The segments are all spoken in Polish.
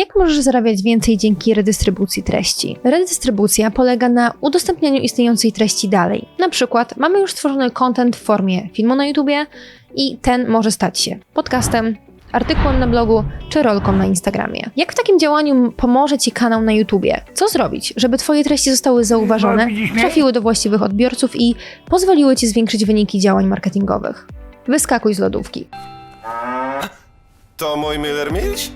Jak możesz zarabiać więcej dzięki redystrybucji treści? Redystrybucja polega na udostępnianiu istniejącej treści dalej. Na przykład mamy już stworzony content w formie filmu na YouTubie i ten może stać się podcastem, artykułem na blogu czy rolką na Instagramie. Jak w takim działaniu pomoże Ci kanał na YouTubie? Co zrobić, żeby Twoje treści zostały zauważone, trafiły do właściwych odbiorców i pozwoliły Ci zwiększyć wyniki działań marketingowych? Wyskakuj z lodówki. To mój Miller Milch?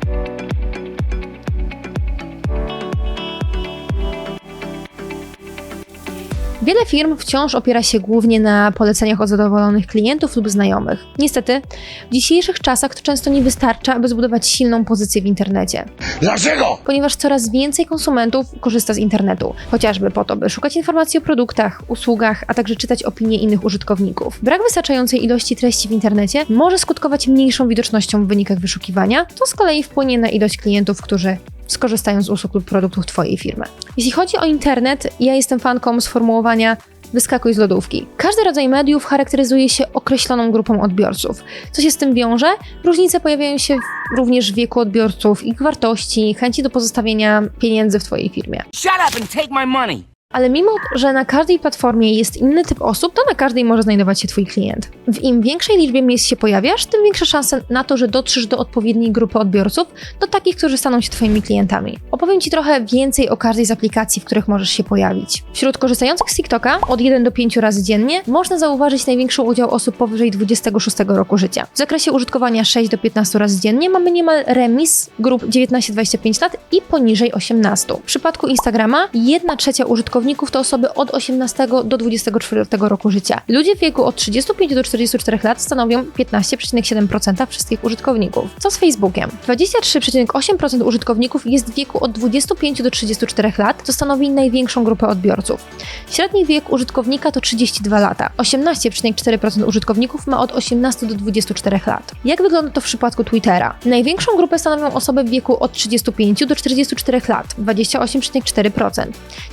Wiele firm wciąż opiera się głównie na poleceniach od zadowolonych klientów lub znajomych. Niestety, w dzisiejszych czasach to często nie wystarcza, aby zbudować silną pozycję w internecie. Dlaczego? ponieważ coraz więcej konsumentów korzysta z internetu, chociażby po to, by szukać informacji o produktach, usługach, a także czytać opinie innych użytkowników. Brak wystarczającej ilości treści w internecie może skutkować mniejszą widocznością w wynikach wyszukiwania, co z kolei wpłynie na ilość klientów, którzy skorzystają z usług lub produktów Twojej firmy. Jeśli chodzi o internet, ja jestem fanką sformułowania wyskakuj z lodówki. Każdy rodzaj mediów charakteryzuje się określoną grupą odbiorców. Co się z tym wiąże? Różnice pojawiają się również w wieku odbiorców, ich wartości, chęci do pozostawienia pieniędzy w Twojej firmie. Shut up and take my money. Ale mimo, że na każdej platformie jest inny typ osób, to na każdej może znajdować się Twój klient. W im większej liczbie miejsc się pojawiasz, tym większa szansa na to, że dotrzesz do odpowiedniej grupy odbiorców, do takich, którzy staną się Twoimi klientami. Opowiem Ci trochę więcej o każdej z aplikacji, w których możesz się pojawić. Wśród korzystających z TikToka od 1 do 5 razy dziennie można zauważyć największy udział osób powyżej 26 roku życia. W zakresie użytkowania 6 do 15 razy dziennie mamy niemal remis grup 19-25 lat i poniżej 18. W przypadku Instagrama 1 trzecia użytkowników to osoby od 18 do 24 roku życia. Ludzie w wieku od 35 do 44 lat stanowią 15,7% wszystkich użytkowników. Co z Facebookiem? 23,8% użytkowników jest w wieku od 25 do 34 lat, co stanowi największą grupę odbiorców. Średni wiek użytkownika to 32 lata. 18,4% użytkowników ma od 18 do 24 lat. Jak wygląda to w przypadku Twittera? Największą grupę stanowią osoby w wieku od 35 do 44 lat, 28,4%.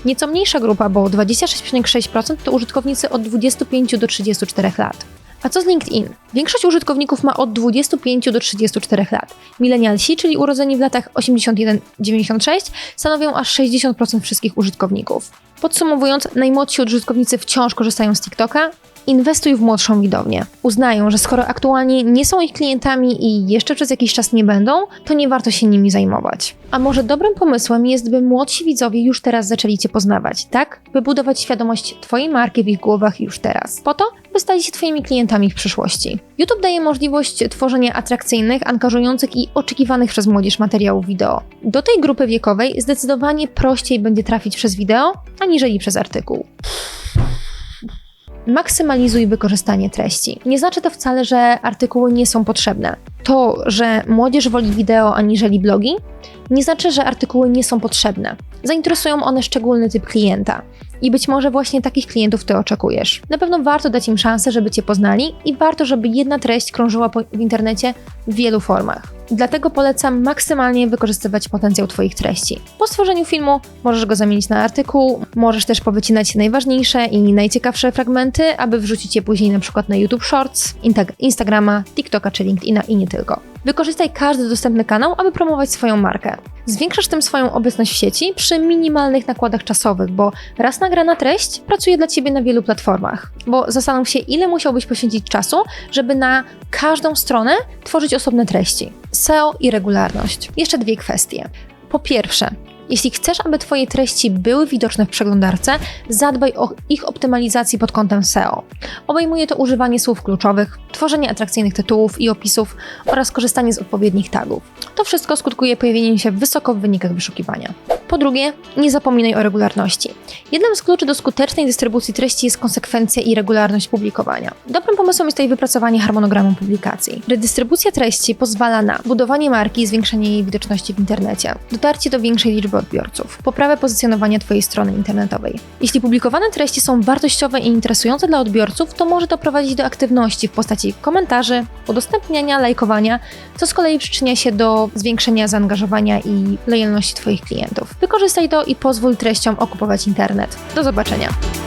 Nieco mniejsza grupa, bo 26,6% to użytkownicy od 25 do 34 lat. A co z LinkedIn? Większość użytkowników ma od 25 do 34 lat. Milenialsi, czyli urodzeni w latach 81-96, stanowią aż 60% wszystkich użytkowników. Podsumowując, najmłodsi użytkownicy wciąż korzystają z TikToka. Inwestuj w młodszą widownię. Uznają, że skoro aktualnie nie są ich klientami i jeszcze przez jakiś czas nie będą, to nie warto się nimi zajmować. A może dobrym pomysłem jest, by młodsi widzowie już teraz zaczęli Cię poznawać, tak? By budować świadomość Twojej marki w ich głowach już teraz. Po to, by stali się Twoimi klientami w przyszłości. YouTube daje możliwość tworzenia atrakcyjnych, angażujących i oczekiwanych przez młodzież materiałów wideo. Do tej grupy wiekowej zdecydowanie prościej będzie trafić przez wideo, aniżeli przez artykuł. Maksymalizuj wykorzystanie treści. Nie znaczy to wcale, że artykuły nie są potrzebne. To, że młodzież woli wideo aniżeli blogi, nie znaczy, że artykuły nie są potrzebne. Zainteresują one szczególny typ klienta. I być może właśnie takich klientów ty oczekujesz. Na pewno warto dać im szansę, żeby cię poznali i warto, żeby jedna treść krążyła w internecie w wielu formach. Dlatego polecam maksymalnie wykorzystywać potencjał Twoich treści. Po stworzeniu filmu możesz go zamienić na artykuł, możesz też powycinać najważniejsze i najciekawsze fragmenty, aby wrzucić je później na przykład na YouTube Shorts, Instagrama, TikToka czy LinkedIna i nie tylko. Wykorzystaj każdy dostępny kanał, aby promować swoją markę. Zwiększasz tym swoją obecność w sieci przy minimalnych nakładach czasowych, bo raz nagrana treść pracuje dla Ciebie na wielu platformach. Bo zastanów się, ile musiałbyś poświęcić czasu, żeby na każdą stronę tworzyć osobne treści. SEO i regularność. Jeszcze dwie kwestie. Po pierwsze, jeśli chcesz, aby Twoje treści były widoczne w przeglądarce, zadbaj o ich optymalizację pod kątem SEO. Obejmuje to używanie słów kluczowych, tworzenie atrakcyjnych tytułów i opisów oraz korzystanie z odpowiednich tagów. To wszystko skutkuje pojawieniem się wysoko w wynikach wyszukiwania. Po drugie, nie zapominaj o regularności. Jednym z kluczy do skutecznej dystrybucji treści jest konsekwencja i regularność publikowania. Dobrym pomysłem jest tutaj wypracowanie harmonogramu publikacji. Redystrybucja treści pozwala na budowanie marki i zwiększenie jej widoczności w internecie, dotarcie do większej liczby odbiorców, poprawę pozycjonowania Twojej strony internetowej. Jeśli publikowane treści są wartościowe i interesujące dla odbiorców, to może to prowadzić do aktywności w postaci komentarzy, udostępniania, lajkowania, co z kolei przyczynia się do zwiększenia zaangażowania i lojalności Twoich klientów. Wykorzystaj to i pozwól treściom okupować internet. Do zobaczenia.